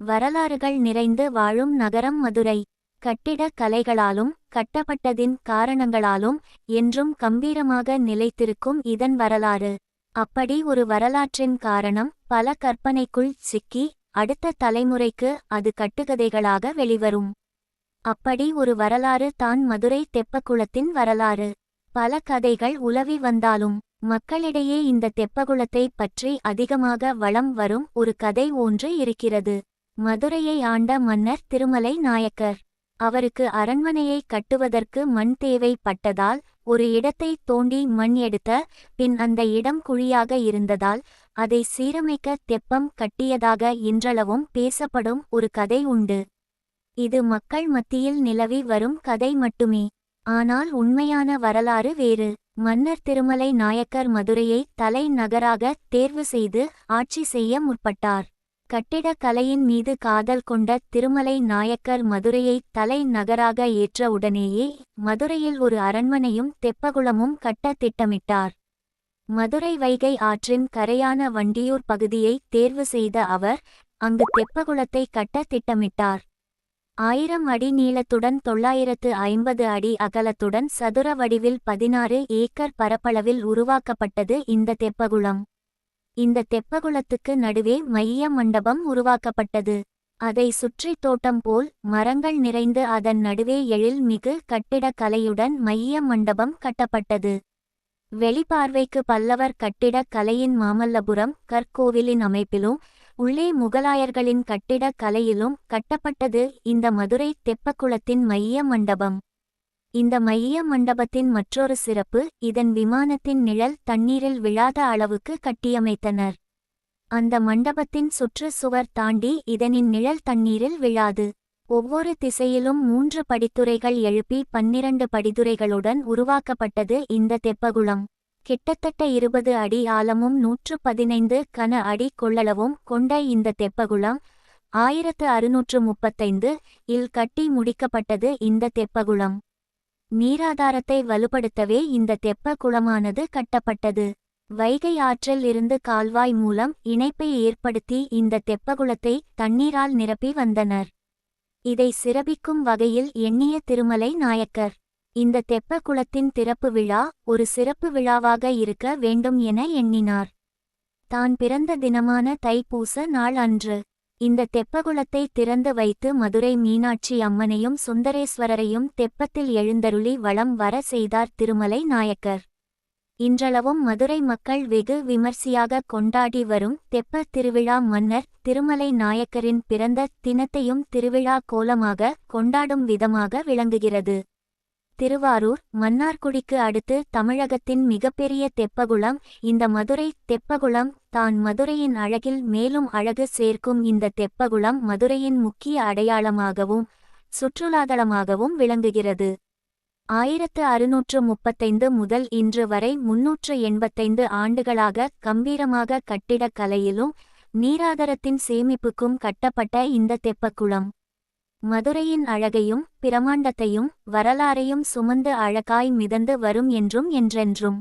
வரலாறுகள் நிறைந்து வாழும் நகரம் மதுரை. கட்டிடக் கலைகளாலும் கட்டப்பட்டதின் காரணங்களாலும் என்றும் கம்பீரமாக நிலைத்திருக்கும் இதன் வரலாறு. அப்படி ஒரு வரலாற்றின் காரணம் பல கற்பனைக்குள் சிக்கி அடுத்த தலைமுறைக்கு அது கட்டுகதைகளாக வெளிவரும். அப்படி ஒரு வரலாறு தான் மதுரை தெப்பக்குளத்தின் வரலாறு. பல கதைகள் உலவி வந்தாலும் மக்களிடையே இந்த தெப்பகுளத்தை பற்றி அதிகமாக வளம் வரும் ஒரு கதை ஒன்று இருக்கிறது. மதுரையை ஆண்ட மன்னர் திருமலை நாயக்கர். அவருக்கு அரண்மனையை கட்டுவதற்கு மண் தேவைப்பட்டதால் ஒரு இடத்தை தோண்டி மண் எடுத்த பின் அந்த இடம் குழியாக இருந்ததால் அதை சீரமைக்க தெப்பம் கட்டியதாக இன்றளவும் பேசப்படும் ஒரு கதை உண்டு. இது மக்கள் மத்தியில் நிலவி வரும் கதை மட்டுமே. ஆனால் உண்மையான வரலாறு வேறு. மன்னர் திருமலை நாயக்கர் மதுரையை தலைநகராக தேர்வு செய்து ஆட்சி செய்ய முற்பட்டார். கட்டிடக்கலையின் மீது காதல் கொண்ட திருமலை நாயக்கர் மதுரையை தலைநகராக ஏற்ற உடனேயே மதுரையில் ஒரு அரண்மனையும் தெப்பகுளமும் கட்ட திட்டமிட்டார். மதுரை வைகை ஆற்றின் கரையான வண்டியூர் பகுதியை தேர்வு செய்த அவர் அங்கு தெப்பகுளத்தை கட்ட திட்டமிட்டார். ஆயிரம் அடி நீளத்துடன் தொள்ளாயிரத்து ஐம்பது அடி அகலத்துடன் சதுர வடிவில் பதினாறு ஏக்கர் பரப்பளவில் உருவாக்கப்பட்டது இந்த தெப்பகுளம். இந்த தெப்பகுளத்துக்கு நடுவே மைய மண்டபம் உருவாக்கப்பட்டது. அதை சுற்றி தோட்டம் போல் மரங்கள் நிறைந்து அதன் நடுவே எழில் மிகு கட்டிடக் கலையுடன் மைய மண்டபம் கட்டப்பட்டது. வெளிப்பார்வைக்கு பல்லவர் கட்டிடக் கலையின் மாமல்லபுரம் கற்கோவிலின் அமைப்பிலும் உள்ளே முகலாயர்களின் கட்டிடக் கலையிலும் கட்டப்பட்டது இந்த மதுரை தெப்பக்குளத்தின் மைய மண்டபம். இந்த மைய மண்டபத்தின் மற்றொரு சிறப்பு இதன் விமானத்தின் நிழல் தண்ணீரில் விழாத அளவுக்கு கட்டியமைத்தனர். அந்த மண்டபத்தின் சுற்று சுவர் தாண்டி இதனின் நிழல் தண்ணீரில் விழாது. ஒவ்வொரு திசையிலும் மூன்று படித்துறைகள் எழுப்பி பன்னிரண்டு படித்துறைகளுடன் உருவாக்கப்பட்டது இந்த தெப்பகுளம். கிட்டத்தட்ட இருபது அடி ஆழமும் நூற்று பதினைந்து கன அடி கொள்ளளவும் கொண்ட இந்த தெப்பகுளம் ஆயிரத்து அறுநூற்று முப்பத்தைந்து இல் கட்டி முடிக்கப்பட்டது இந்த தெப்பகுளம். நீராதாரத்தை வலுப்படுத்தவே இந்த தெப்ப குளமானது கட்டப்பட்டது. வைகை ஆற்றில் இருந்து கால்வாய் மூலம் இணைப்பை ஏற்படுத்தி இந்த தெப்பகுளத்தை தண்ணீரால் நிரப்பி வந்தனர். இதை சிறப்பிக்கும் வகையில் எண்ணிய திருமலை நாயக்கர். இந்த தெப்ப குளத்தின் திறப்பு விழா ஒரு சிறப்பு விழாவாக இருக்க வேண்டும் என எண்ணினார். தான் பிறந்த தினமான தைப்பூச நாள் அன்று. இந்த தெப்பகுளத்தை திறந்து வைத்து மதுரை மீனாட்சி அம்மனையும் சுந்தரேஸ்வரரையும் தெப்பத்தில் எழுந்தருளி வளம் வர செய்தார் திருமலை நாயக்கர். இன்றளவும் மதுரை மக்கள் வெகு விமர்சையாக கொண்டாடி வரும் தெப்ப திருவிழா மன்னர் திருமலை நாயக்கரின் பிறந்த தினத்தையும் திருவிழா கோலமாக கொண்டாடும் விதமாக விளங்குகிறது. திருவாரூர் மன்னார்குடிக்கு அடுத்து தமிழகத்தின் மிகப்பெரிய தெப்பகுளம். இந்த மதுரை தெப்பகுளம் தான் மதுரையின் அழகில் மேலும் அழகு சேர்க்கும் இந்த தெப்பகுளம் மதுரையின் முக்கிய அடையாளமாகவும் சுற்றுலாதலமாகவும் விளங்குகிறது. ஆயிரத்து அறுநூற்று முப்பத்தைந்து முதல் இன்று வரை முன்னூற்று எண்பத்தைந்து ஆண்டுகளாக கம்பீரமாக கட்டிடக்கலையிலும் நீராதாரத்தின் சேமிப்புக்கும் கட்டப்பட்ட இந்த தெப்பக்குளம் மதுரையின் அழகையும் பிரமாண்டத்தையும் வரலாறையும் சுமந்து அழகாய் மிதந்து வரும் என்றும் என்றென்றும்.